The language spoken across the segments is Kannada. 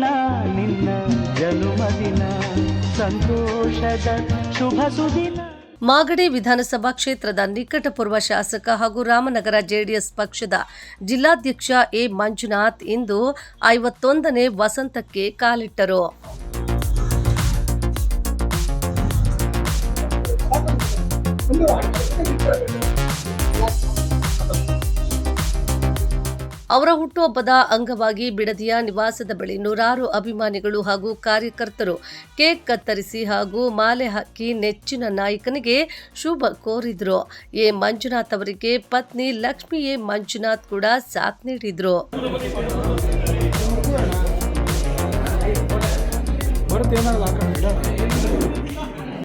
ದಿನ ನಿನ್ನ ಸಂತೋಷದ ಶುಭ ಸುದಿನ. ಮಾಗಡಿ ವಿಧಾನಸಭಾ ಕ್ಷೇತ್ರದ ನಿಕಟಪೂರ್ವ ಶಾಸಕ ಹಾಗೂ ರಾಮನಗರ ಜೆಡಿಎಸ್ ಪಕ್ಷದ ಜಿಲ್ಲಾಧ್ಯಕ್ಷ ಎ ಮಂಜುನಾಥ್ ಇಂದು ಐವತ್ತೊಂದನೇ ವಸಂತಕ್ಕೆ ಕಾಲಿಟ್ಟರು. ಅವರ ಹುಟ್ಟುಹಬ್ಬದ ಅಂಗವಾಗಿ ಬಿಡದಿಯ ನಿವಾಸದ ಬಳಿ ನೂರಾರು ಅಭಿಮಾನಿಗಳು ಹಾಗೂ ಕಾರ್ಯಕರ್ತರು ಕೇಕ್ ಕತ್ತರಿಸಿ ಹಾಗೂ ಮಾಲೆ ಹಾಕಿ ನೆಚ್ಚಿನ ನಾಯಕನಿಗೆ ಶುಭ ಕೋರಿದ್ರು. ಎ. ಮಂಜುನಾಥ್ ಅವರಿಗೆ ಪತ್ನಿ ಲಕ್ಷ್ಮಿ ಎ. ಮಂಜುನಾಥ್ ಕೂಡ ಸಾಥ್ ನೀಡಿದ್ರು.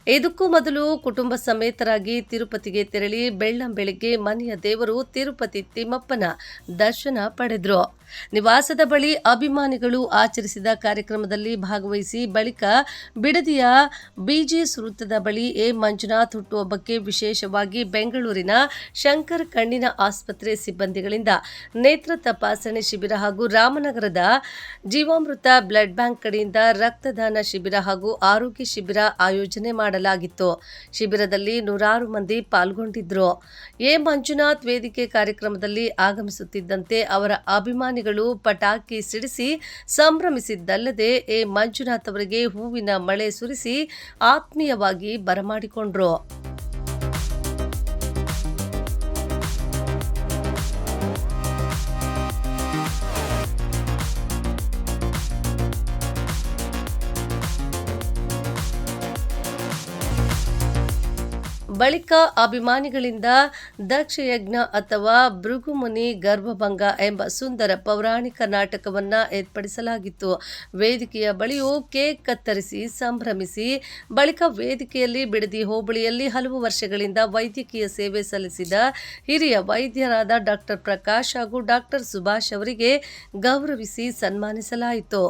ಇದಕ್ಕೂ ಮೊದಲು ಕುಟುಂಬ ಸಮೇತರಾಗಿ ತಿರುಪತಿಗೆ ತೆರಳಿ ಬೆಳ್ಳಂ ಬೆಳಿಗ್ಗೆ ಮನೆಯ ದೇವರು ತಿರುಪತಿ ತಿಮ್ಮಪ್ಪನ ದರ್ಶನ ಪಡೆದ್ರು. ನಿವಾಸದ ಬಳಿ ಅಭಿಮಾನಿಗಳು ಆಚರಿಸಿದ ಕಾರ್ಯಕ್ರಮದಲ್ಲಿ ಭಾಗವಹಿಸಿ ಬಳಿಕ ಬಿಡದಿಯ ಬಿಜಿಎಸ್ ವೃತ್ತದ ಬಳಿ ಎ. ಮಂಜುನಾಥ್ ಹುಟ್ಟುಹಬ್ಬಕ್ಕೆ ವಿಶೇಷವಾಗಿ ಬೆಂಗಳೂರಿನ ಶಂಕರ್ ಕಣ್ಣಿನ ಆಸ್ಪತ್ರೆ ಸಿಬ್ಬಂದಿಗಳಿಂದ ನೇತ್ರ ತಪಾಸಣೆ ಶಿಬಿರ ಹಾಗೂ ರಾಮನಗರದ ಜೀವಾಮೃತ ಬ್ಲಡ್ ಬ್ಯಾಂಕ್ ಕಡೆಯಿಂದ ರಕ್ತದಾನ ಶಿಬಿರ ಹಾಗೂ ಆರೋಗ್ಯ ಶಿಬಿರ ಆಯೋಜನೆ ಮಾಡಲಾಗಿತ್ತು. ಶಿಬಿರದಲ್ಲಿ ನೂರಾರು ಮಂದಿ ಪಾಲ್ಗೊಂಡಿದ್ರು. ಎ. ಮಂಜುನಾಥ್ ವೇದಿಕೆ ಕಾರ್ಯಕ್ರಮದಲ್ಲಿ ಆಗಮಿಸುತ್ತಿದ್ದಂತೆ ಅವರ ಅಭಿಮಾನಿಗಳು ಪಟಾಕಿ ಸಿಡಿಸಿ ಸಂಭ್ರಮಿಸಿದ್ದಲ್ಲದೆ ಎ. ಮಂಜುನಾಥ್ ಅವರಿಗೆ ಹೂವಿನ ಮಳೆ ಸುರಿಸಿ ಆತ್ಮೀಯವಾಗಿ ಬರಮಾಡಿಕೊಂಡ್ರು. ಬಳಿಕ ಅಭಿಮಾನಿಗಳಿಂದ ದಕ್ಷಯಜ್ಞ ಅಥವಾ ಭೃಗುಮುನಿ ಗರ್ಭಭಂಗ ಎಂಬ ಸುಂದರ ಪೌರಾಣಿಕ ನಾಟಕವನ್ನ ಏರ್ಪಡಿಸಲಾಗಿತ್ತು. ವೇದಿಕೆಯ ಬಳಿಯೂ ಕೇಕ್ ಕತ್ತರಿಸಿ ಸಂಭ್ರಮಿಸಿ, ಬಳಿಕ ವೇದಿಕೆಯಲ್ಲಿ ಬಿಡದಿ ಹೋಬಳಿಯಲ್ಲಿ ಹಲವು ವರ್ಷಗಳಿಂದ ವೈದ್ಯಕೀಯ ಸೇವೆ ಸಲ್ಲಿಸಿದ ಹಿರಿಯ ವೈದ್ಯರಾದ ಡಾಕ್ಟರ್ ಪ್ರಕಾಶ್ ಹಾಗೂ ಡಾಕ್ಟರ್ ಸುಭಾಷ್ ಅವರಿಗೆ ಗೌರವಿಸಿ ಸನ್ಮಾನಿಸಲಾಯಿತು.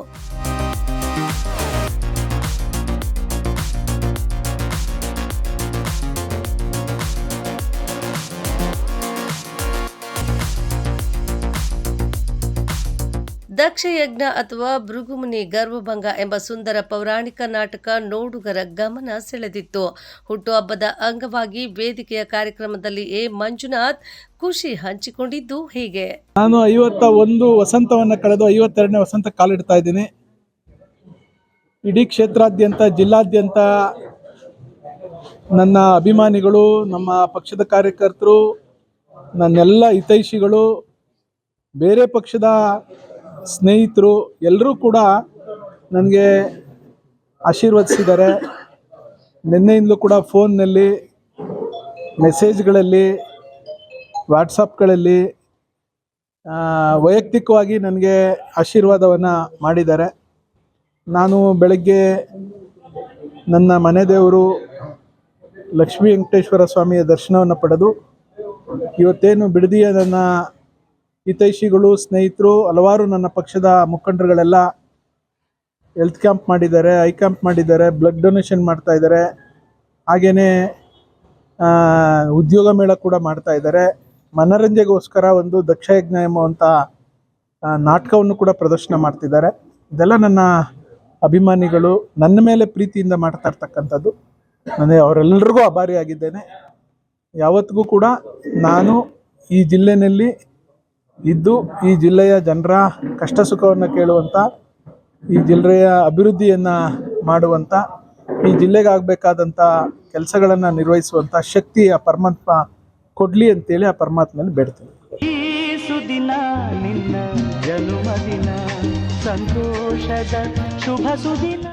ದಕ್ಷಯಜ್ಞ ಅಥವಾ ಭೃಗುಮುನಿ ಗರ್ಭಭಂಗ ಎಂಬ ಸುಂದರ ಪೌರಾಣಿಕ ನಾಟಕ ನೋಡುಗರ ಗಮನ ಸೆಳೆದಿತ್ತು. ಹುಟ್ಟುಹಬ್ಬದ ಅಂಗವಾಗಿ ವೇದಿಕೆಯ ಕಾರ್ಯಕ್ರಮದಲ್ಲಿ ಎ. ಮಂಜುನಾಥ್ ಖುಷಿ ಹಂಚಿಕೊಂಡಿದ್ದು ಹೀಗೆ. ನಾನು ಐವತ್ತ ಒಂದು ವಸಂತವನ್ನು ಕಳೆದು ಐವತ್ತೆರಡನೇ ವಸಂತ ಕಾಲಿಡ್ತಾ ಇದ್ದೀನಿ. ಇಡೀ ಕ್ಷೇತ್ರಾದ್ಯಂತ, ಜಿಲ್ಲಾದ್ಯಂತ ನನ್ನ ಅಭಿಮಾನಿಗಳು, ನಮ್ಮ ಪಕ್ಷದ ಕಾರ್ಯಕರ್ತರು, ನನ್ನೆಲ್ಲ ಹಿತೈಷಿಗಳು, ಬೇರೆ ಪಕ್ಷದ ಸ್ನೇಹಿತರು ಎಲ್ಲರೂ ಕೂಡ ನನಗೆ ಆಶೀರ್ವದಿಸಿದ್ದಾರೆ. ನಿನ್ನೆಯಿಂದಲೂ ಕೂಡ ಫೋನ್ನಲ್ಲಿ, ಮೆಸೇಜ್ಗಳಲ್ಲಿ, ವಾಟ್ಸಪ್ಗಳಲ್ಲಿ ವೈಯಕ್ತಿಕವಾಗಿ ನನಗೆ ಆಶೀರ್ವಾದವನ್ನು ಮಾಡಿದ್ದಾರೆ. ನಾನು ಬೆಳಗ್ಗೆ ನನ್ನ ಮನೆ ದೇವರು ಲಕ್ಷ್ಮೀ ವೆಂಕಟೇಶ್ವರ ಸ್ವಾಮಿಯ ದರ್ಶನವನ್ನು ಪಡೆದು ಇವತ್ತೇನು ಬಿಡದಿಯ ನನ್ನ ಹಿತೈಷಿಗಳು, ಸ್ನೇಹಿತರು, ಹಲವಾರು ನನ್ನ ಪಕ್ಷದ ಮುಖಂಡರುಗಳೆಲ್ಲ ಹೆಲ್ತ್ ಕ್ಯಾಂಪ್ ಮಾಡಿದ್ದಾರೆ ಐ ಕ್ಯಾಂಪ್ ಮಾಡಿದ್ದಾರೆ ಬ್ಲಡ್ ಡೊನೇಷನ್ ಮಾಡ್ತಾ ಇದ್ದಾರೆ. ಹಾಗೆಯೇ ಉದ್ಯೋಗ ಮೇಳ ಕೂಡ ಮಾಡ್ತಾ ಇದ್ದಾರೆ. ಮನರಂಜನೆಗೋಸ್ಕರ ಒಂದು ದಕ್ಷಯಜ್ಞ ಎಂಬುವಂಥ ನಾಟಕವನ್ನು ಕೂಡ ಪ್ರದರ್ಶನ ಮಾಡ್ತಿದ್ದಾರೆ. ಇದೆಲ್ಲ ನನ್ನ ಅಭಿಮಾನಿಗಳು ನನ್ನ ಮೇಲೆ ಪ್ರೀತಿಯಿಂದ ಮಾಡ್ತಾ ಇರ್ತಕ್ಕಂಥದ್ದು. ನನಗೆ ಅವರೆಲ್ಲರಿಗೂ ಅಭಾರಿಯಾಗಿದ್ದೇನೆ ಯಾವತ್ತಿಗೂ ಕೂಡ ನಾನು ಈ ಜಿಲ್ಲೆಯಲ್ಲಿ ಇದ್ದು ಈ ಜಿಲ್ಲೆಯ ಜನರ ಕಷ್ಟ ಸುಖವನ್ನು ಕೇಳುವಂಥ ಈ ಜಿಲ್ಲೆಯ ಅಭಿವೃದ್ಧಿಯನ್ನು ಮಾಡುವಂಥ ಈ ಜಿಲ್ಲೆಗಾಗಬೇಕಾದಂಥ ಕೆಲಸಗಳನ್ನು ನಿರ್ವಹಿಸುವಂಥ ಶಕ್ತಿ ಆ ಪರಮಾತ್ಮ ಕೊಡಲಿ ಅಂತೇಳಿ ಆ ಪರಮಾತ್ಮನಲ್ಲಿ ಬೇಡ್ತೀನಿ. ಸುದಿನ ನಿನ್ನ ಜನ್ಮದಿನ, ಸಂತೋಷದ ಶುಭ ಸುದಿನ.